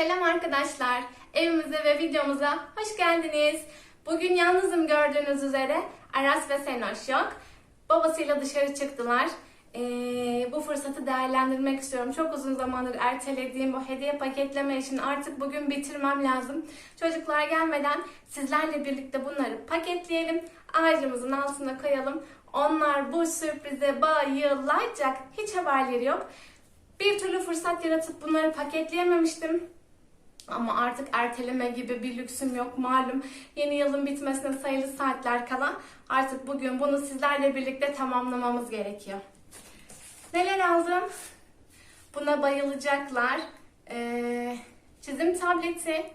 Selam arkadaşlar. Evimize ve videomuza hoş geldiniz. Bugün yalnızım gördüğünüz üzere. Aras ve Senoş yok. Babasıyla dışarı çıktılar. Ee, bu fırsatı değerlendirmek istiyorum. Çok uzun zamandır ertelediğim bu hediye paketleme işini artık bugün bitirmem lazım. Çocuklar gelmeden sizlerle birlikte bunları paketleyelim. Ağacımızın altına koyalım. Onlar bu sürprize bayılacak. Hiç haberleri yok. Bir türlü fırsat yaratıp bunları paketleyememiştim. Ama artık erteleme gibi bir lüksüm yok malum. Yeni yılın bitmesine sayılı saatler kala artık bugün bunu sizlerle birlikte tamamlamamız gerekiyor. Neler aldım? Buna bayılacaklar. Ee, çizim tableti.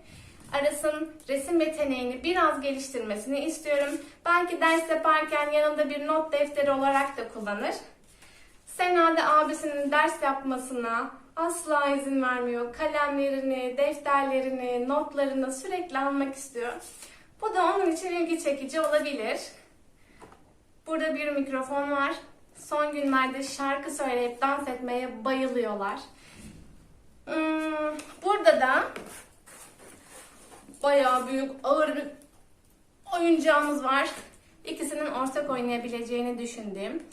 Aras'ın resim yeteneğini biraz geliştirmesini istiyorum. Belki ders yaparken yanında bir not defteri olarak da kullanır. Sena da abisinin ders yapmasına asla izin vermiyor. Kalemlerini, defterlerini, notlarını sürekli almak istiyor. Bu da onun için ilgi çekici olabilir. Burada bir mikrofon var. Son günlerde şarkı söyleyip dans etmeye bayılıyorlar. Hmm, burada da bayağı büyük, ağır bir oyuncağımız var. İkisinin ortak oynayabileceğini düşündüğüm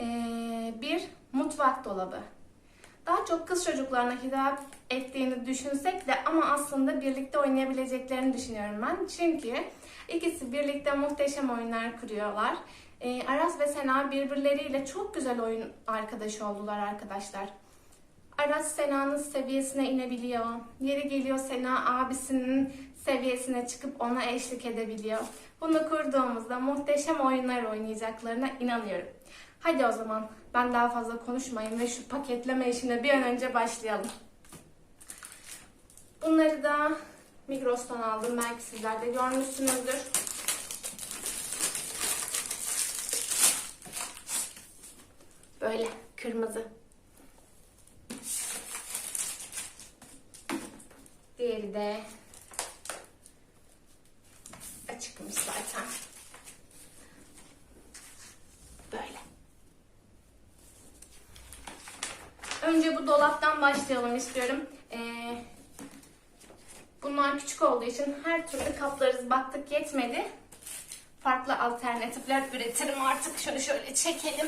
ee, bir mutfak dolabı. Daha çok kız çocuklarına hitap ettiğini düşünsek de ama aslında birlikte oynayabileceklerini düşünüyorum ben. Çünkü ikisi birlikte muhteşem oyunlar kuruyorlar. Ee, Aras ve Sena birbirleriyle çok güzel oyun arkadaşı oldular arkadaşlar. Aras Sena'nın seviyesine inebiliyor. Yeri geliyor Sena abisinin seviyesine çıkıp ona eşlik edebiliyor. Bunu kurduğumuzda muhteşem oyunlar oynayacaklarına inanıyorum. Hadi o zaman ben daha fazla konuşmayayım ve şu paketleme işine bir an önce başlayalım. Bunları da Migros'tan aldım. Belki sizler de görmüşsünüzdür. Böyle kırmızı. Diğeri de açıkmış zaten. Böyle. Önce başlayalım istiyorum. Ee, bunlar küçük olduğu için her türlü kaplarız. Baktık yetmedi. Farklı alternatifler üretirim artık. Şunu şöyle çekelim.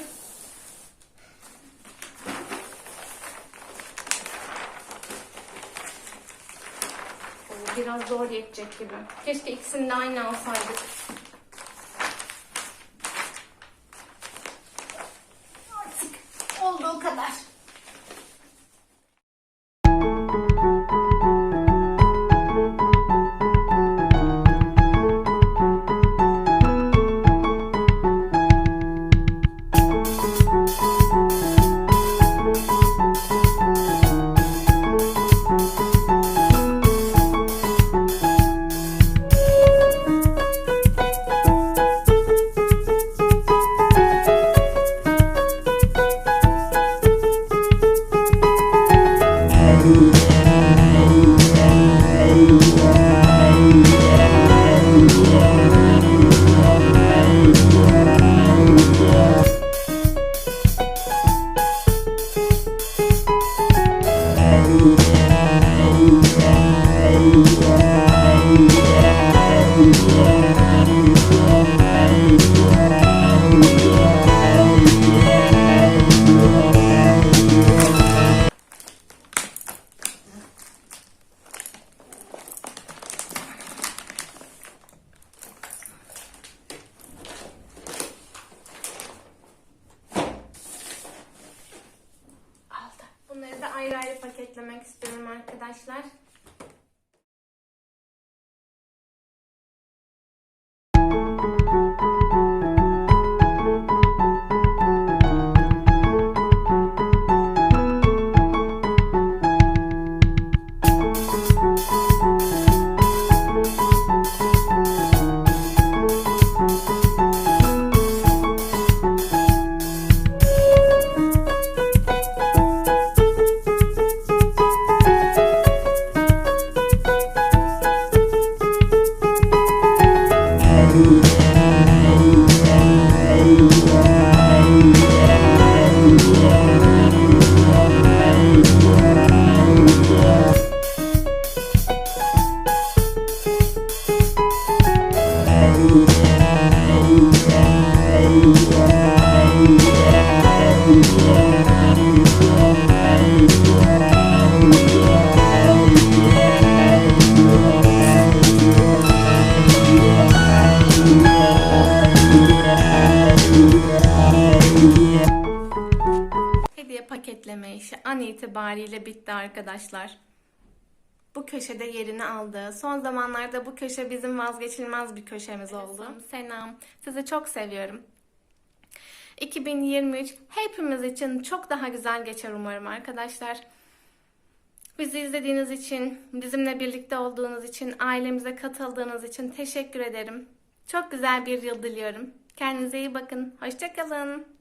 Biraz zor yetecek gibi. Keşke ikisini de aynı alsaydık. Artık olduğu kadar. Aldı. Da ayrı Hediye paketleme işi an itibariyle bitti arkadaşlar. Bu köşede yerini aldı. Son zamanlarda bu köşe bizim vazgeçilmez bir köşemiz oldu. Selam. Sizi çok seviyorum. 2023 hepimiz için çok daha güzel geçer umarım arkadaşlar. Bizi izlediğiniz için, bizimle birlikte olduğunuz için, ailemize katıldığınız için teşekkür ederim. Çok güzel bir yıl diliyorum. Kendinize iyi bakın. Hoşçakalın.